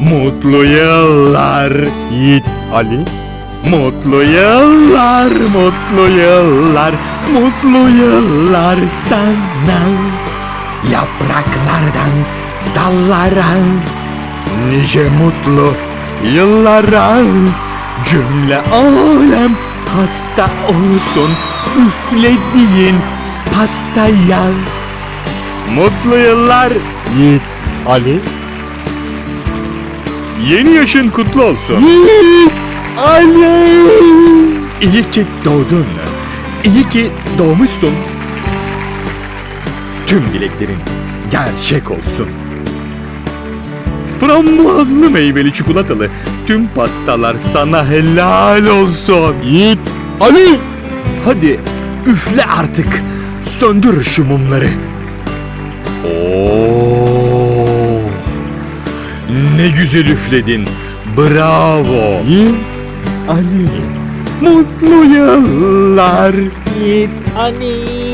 Mutlu yıllar Yiğit Ali. Mutlu yıllar, mutlu yıllar, mutlu yıllar sana. Yapraklardan dallara, nice mutlu yıllara. Cümle alem hasta olsun üflediğin pastaya. Mutlu yıllar Yiğit Ali. Yeni yaşın kutlu olsun. Ali. İyi ki doğdun. İyi ki doğmuşsun. Tüm dileklerin gerçek olsun. Frambuazlı meyveli çikolatalı tüm pastalar sana helal olsun. Yiğit Ali. Hadi üfle artık. Söndür şu mumları. Oo. Ne güzel üfledin. Bravo. Ali. Mutlu yıllar. Yiğit Ali